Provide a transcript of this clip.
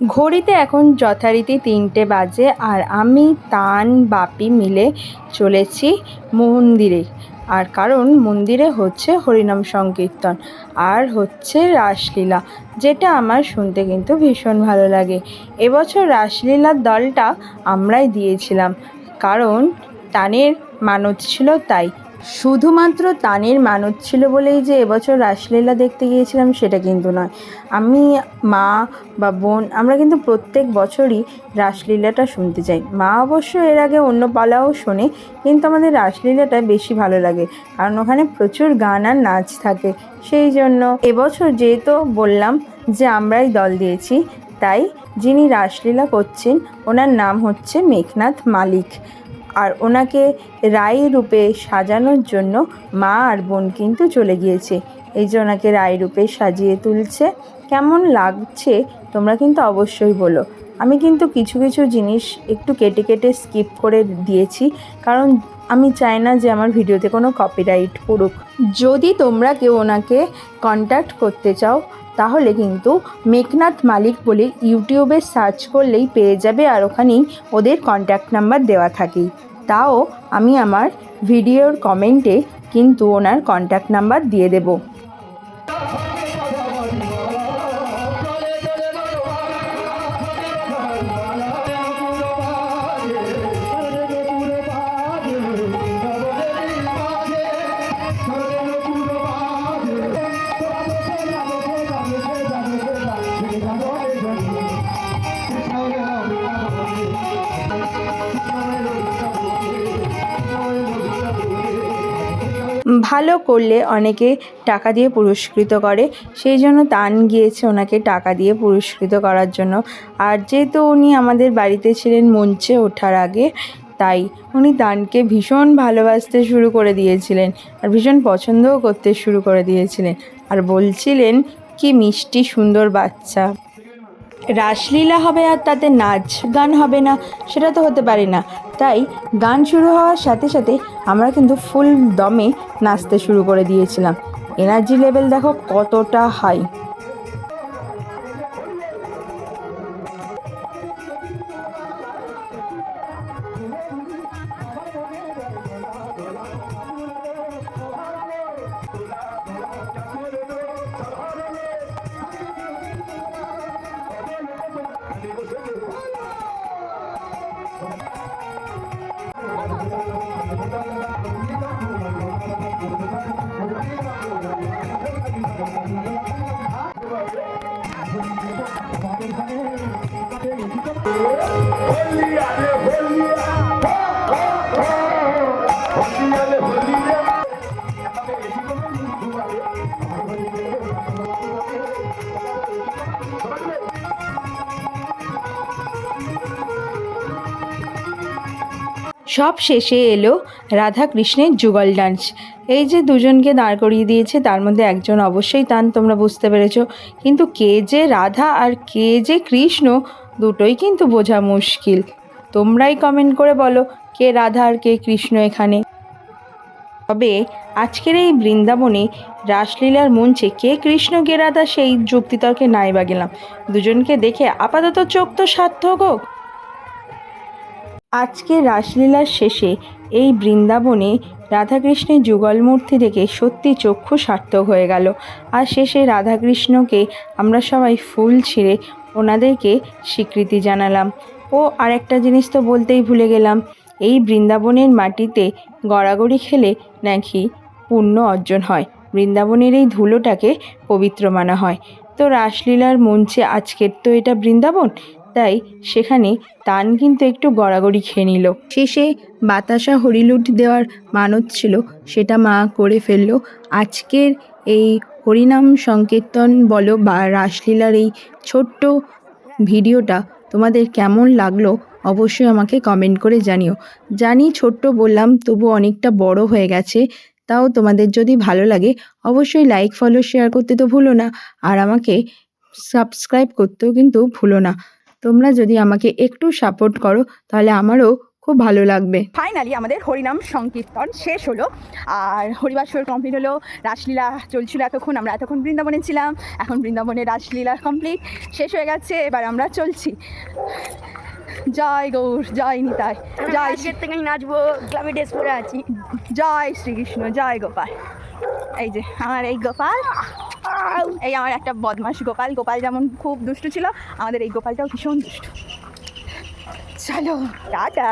ঘড়িতে এখন যথারীতি তিনটে বাজে আর আমি, তান, বাপি মিলে চলেছি মন্দিরে। আর কারণ মন্দিরে হচ্ছে হরিনাম সংকীর্তন আর হচ্ছে রাসলীলা, যেটা আমার শুনতে কিন্তু ভীষণ ভালো লাগে। এবছর রাসলীলার দলটা আমরাই দিয়েছিলাম, কারণ তানের মানত ছিল তাই। শুধুমাত্র তানের মানত ছিল বলেই যে এবছর রাসলীলা দেখতে গিয়েছিলাম সেটা কিন্তু নয়। আমি, মা বা বোন, আমরা কিন্তু প্রত্যেক বছরই রাসলীলাটা শুনতে যাই। মা অবশ্য এর আগে অন্য পালাও শোনে, কিন্তু আমাদের রাসলীলাটা বেশি ভালো লাগে। কারণ ওখানে প্রচুর গান আর নাচ থাকে। সেই জন্য এবছর যেহেতু বললাম যে আমরাই দল দিয়েছি, তাই যিনি রাসলীলা করছেন, ওনার নাম হচ্ছে মেঘনাথ মালিক। আর ওনাকে রায় রূপে সাজানোর জন্য মা আর বোন কিন্তু চলে গিয়েছে। এই যে ওনাকে রায় রূপে সাজিয়ে তুলছে, কেমন লাগছে তোমরা কিন্তু অবশ্যই বলো। আমি কিন্তু কিছু কিছু জিনিস একটু কেটে কেটে স্কিপ করে দিয়েছি, কারণ আমি চাই না যে আমার ভিডিওতে কোনো কপিরাইট পড়ুক। যদি তোমরা কেউ ওনাকে কন্ট্যাক্ট করতে চাও, তাহলে কিন্তু মেঘনাথ মালিক বলে ইউটিউবে সার্চ করলেই পেয়ে যাবে আর ওখানেই ওদের কন্ট্যাক্ট নাম্বার দেওয়া থাকেই। তাও আমি আমার ভিডিওর কমেন্টে কিন্তু ওনার কন্ট্যাক্ট নাম্বার দিয়ে দেবো। ভালো করলে অনেকে টাকা দিয়ে পুরস্কৃত করে। সেই জন্য তান গিয়েছে ওনাকে টাকা দিয়ে পুরস্কৃত করার জন্য। আর যেহেতু উনি আমাদের বাড়িতে ছিলেন মঞ্চে ওঠার আগে, তাই উনি তানকে ভীষণ ভালোবাসতে শুরু করে দিয়েছিলেন আর ভীষণ পছন্দও করতে শুরু করে দিয়েছিলেন। আর বলছিলেন, কি মিষ্টি সুন্দর বাচ্চা। রাসলীলা হবে আর তাতে নাচ গান হবে না, সেটা তো হতে পারে না। তাই গান শুরু হওয়ার সাথে সাথে আমরা কিন্তু ফুল দমে নাচতে শুরু করে দিয়েছিলাম। এনার্জি লেভেল দেখো কতটা হাই होलिया रे होलिया होलिया रे होलिया সব শেষে এলো রাধা কৃষ্ণের যুগল ডান্স। এই যে দুজনকে দাঁড় করিয়ে দিয়েছে, তার মধ্যে একজন অবশ্যই তান, তোমরা বুঝতে পেরেছ। কিন্তু কে যে রাধা আর কে যে কৃষ্ণ, দুটোই কিন্তু বোঝা মুশকিল। তোমরাই কমেন্ট করে বলো, কে রাধা আর কে কৃষ্ণ এখানে। তবে আজকের এই বৃন্দাবনে রাসলীলার মঞ্চে কে কৃষ্ণ, কে রাধা সেই যুক্তিতর্কে নাই বা গেলাম। দুজনকে দেখে আপাতত চোখ তো সার্থক হোক। আজকে রাসলীলার শেষে এই বৃন্দাবনে রাধাকৃষ্ণের যুগল মূর্তি দেখে সত্যি চক্ষু সার্থক হয়ে গেল। আর শেষে রাধাকৃষ্ণকে আমরা সবাই ফুল ছিঁড়ে ওনাদেরকে স্বীকৃতি জানালাম। ও আরেকটা জিনিস তো বলতেই ভুলে গেলাম, এই বৃন্দাবনের মাটিতে গড়াগড়ি খেলে নাকি পুণ্য অর্জন হয়। বৃন্দাবনের এই ধুলোটাকে পবিত্র মানা হয়। তো রাসলীলার মঞ্চে আজকের তো এটা বৃন্দাবন? তাই সেখানে তান কিন্তু একটু গড়াগড়ি খেয়ে নিল। শেষে বাতাসা হরিলুট দেওয়ার মানত ছিল, সেটা মা করে ফেলল। আজকের এই হরিনাম সংকীর্তন বলো বা রাসলীলার এই ছোট্ট ভিডিওটা তোমাদের কেমন লাগল অবশ্যই আমাকে কমেন্ট করে জানিও। জানি ছোট্ট বললাম, তবু অনেকটা বড় হয়ে গেছে, তাও তোমাদের যদি ভালো লাগে অবশ্যই লাইক ফলো শেয়ার করতে তো ভুলো না। আর আমাকে সাবস্ক্রাইব করতেও কিন্তু ভুলো না। তোমরা যদি আমাকে একটু সাপোর্ট করো তাহলে আমারও খুব ভালো লাগবে। ফাইনালি আমাদের হরিনাম সংকীর্তন শেষ হলো। আর হরিবাসর কমপ্লিট হলো। রাসলীলা চলছিল এতক্ষণ আমরা এতক্ষণ বৃন্দাবনে ছিলাম। এখন বৃন্দাবনে রাসলীলা কমপ্লিট শেষ হয়ে গেছে। এবার আমরা চলছি। জয় গৌর জয় নিতাই জয় থেকে নাচবো ক্লাবে ড্রেস পরে আছি। জয় শ্রীকৃষ্ণ জয় গোপাল। এই যে আমার এই গোপাল। এই আমার একটা বদমাস গোপাল। গোপাল যেমন খুব দুষ্ট ছিল, আমাদের এই গোপালটাও ভীষণ দুষ্ট। চলো, টাটা।